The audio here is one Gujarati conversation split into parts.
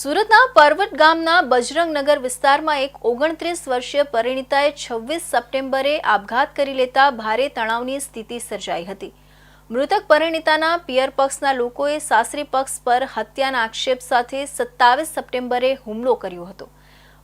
સુરતના પર્વત ગામના બજરંગનગર વિસ્તારમાં એક ઓગણત્રીસ વર્ષીય પરિણીતાએ છવ્વીસ સપ્ટેમ્બરે આપઘાત કરી લેતા ભારે તણાવની સ્થિતિ સર્જાઈ હતી. મૃતક પરિણીતાના પિયર પક્ષના લોકોએ સાસરી પક્ષ પર હત્યાના આક્ષેપ સાથે સત્તાવીસ સપ્ટેમ્બરે હુમલો કર્યો હતો.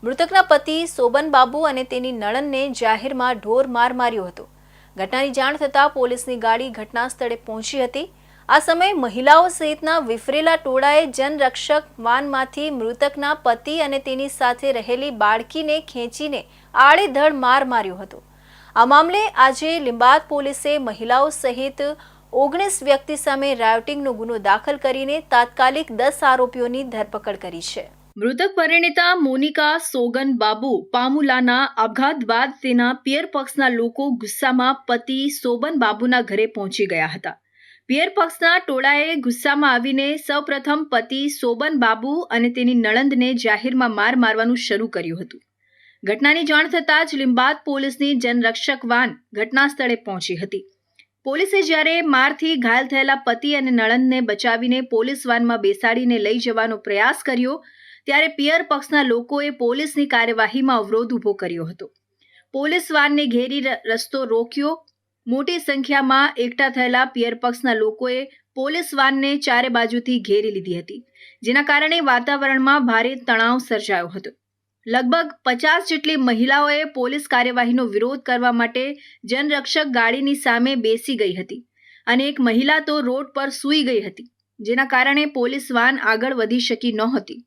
મૃતકના પતિ સોબન બાબુ અને તેની નણંદને જાહેરમાં ઢોર માર માર્યો હતો. ઘટનાની જાણ થતાં પોલીસની ગાડી ઘટના સ્થળે પહોંચી હતી. આ સમયે મહિલાઓ સહિતના વિફરેલા ટોળાએ જનરક્ષક વાનમાંથી મૃતકના પતિ અને તેની સાથે રહેલી બાળકીને ખેંચીને આડેધડ માર માર્યો હતો. આ મામલે આજે લિંબાત પોલીસે મહિલાઓ સહિત ઓગણીસ વ્યક્તિ સામે રાયોટિંગનો ગુનો દાખલ કરીને તાત્કાલિક દસ આરોપીઓની ધરપકડ કરી છે. મૃતક પરિણીતા મોનિકા સોગન બાબુ પામુલાના આપઘાત બાદ તેના પિયર પક્ષના લોકો ગુસ્સામાં પતિ સોબન બાબુના ઘરે પહોંચી ગયા હતા. પિયર પક્ષના ટોળાએ ગુસ્સામાં આવીને સૌપ્રથમ પતિ સોબન બાબુ અને તેની નણંદને જાહેરમાં માર મારવાનું શરૂ કર્યું હતું. ઘટનાની જાણ થતાં જ લિંબાત પોલીસની જનરક્ષક વાન ઘટના સ્થળે પહોંચી હતી. પોલીસે જ્યારે મારથી ઘાયલ થયેલા પતિ અને નણંદને બચાવીને પોલીસ વાનમાં બેસાડીને લઈ જવાનો પ્રયાસ કર્યો, ત્યારે પિયર પક્ષના લોકોએ પોલીસની કાર્યવાહીમાં અવરોધ ઊભો કર્યો હતો. પોલીસ વાનને ઘેરી રસ્તો રોક્યો મોટી સંખ્યામાં એકઠા થયેલા પિયર પક્ષના લોકોએ પોલીસ વાનને ચારે બાજુથી ઘેરી લીધી હતી, જેના કારણે વાતાવરણમાં ભારે તણાવ સર્જાયો હતો. લગભગ પચાસ જેટલી મહિલાઓએ પોલીસ કાર્યવાહીનો વિરોધ કરવા માટે જનરક્ષક ગાડીની સામે બેસી ગઈ હતી અને એક મહિલા તો રોડ પર સૂઈ ગઈ હતી, જેના કારણે પોલીસ વાન આગળ વધી શકી નહોતી.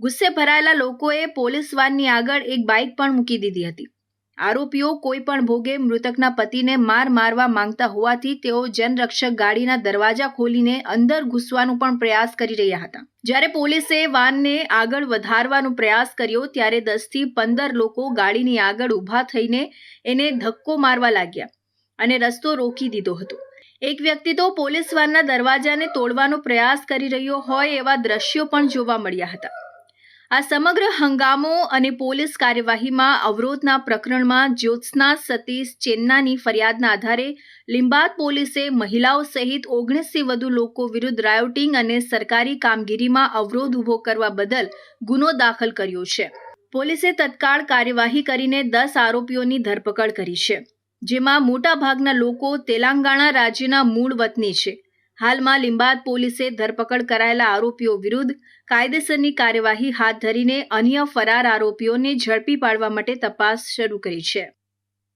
ગુસ્સે ભરાયેલા લોકોએ પોલીસ વાનની આગળ એક બાઇક પણ મૂકી દીધી હતી. આરોપીઓ કોઈ પણ ભોગે મૃતકના પતિને માર મારવા માંગતા હોવાથી તેઓ જનરક્ષક ગાડીના દરવાજા ખોલીને અંદર ઘૂસવાનો પણ પ્રયાસ કરી રહ્યા હતા. જ્યારે પોલીસે વાનને આગળ વધારવાનો પ્રયાસ કર્યો, ત્યારે દસથી પંદર લોકો ગાડીની આગળ ઊભા થઈને એને ધક્કો મારવા લાગ્યા અને રસ્તો રોકી દીધો હતો. એક વ્યક્તિ તો પોલીસ વાનના દરવાજાને તોડવાનો પ્રયાસ કરી રહ્યો હોય એવા દ્રશ્યો પણ જોવા મળ્યા હતા. આ સમગ્ર હંગામો અને પોલીસ કાર્યવાહીમાં અવરોધના પ્રકરણમાં જ્યોત્સના સતીશ ચેન્નાની ફરિયાદના આધારે લિંબાત પોલીસે મહિલાઓ સહિત ઓગણીસથી વધુ લોકો વિરુદ્ધ રાયોટિંગ અને સરકારી કામગીરીમાં અવરોધ ઊભો કરવા બદલ ગુનો દાખલ કર્યો છે. પોલીસે તત્કાળ કાર્યવાહી કરીને દસ આરોપીઓની ધરપકડ કરી છે, જેમાં મોટાભાગના લોકો તેલંગાણા રાજ્યના મૂળ વતની છે. હાલમાં લીંબાદ પોલીસે ધરપકડ કરાયેલા આરોપીઓ વિરુદ્ધ કાયદેસરની કાર્યવાહી હાથ ધરીને અન્ય ફરાર આરોપીઓને ઝડપી પાડવા માટે તપાસ શરૂ કરી છે.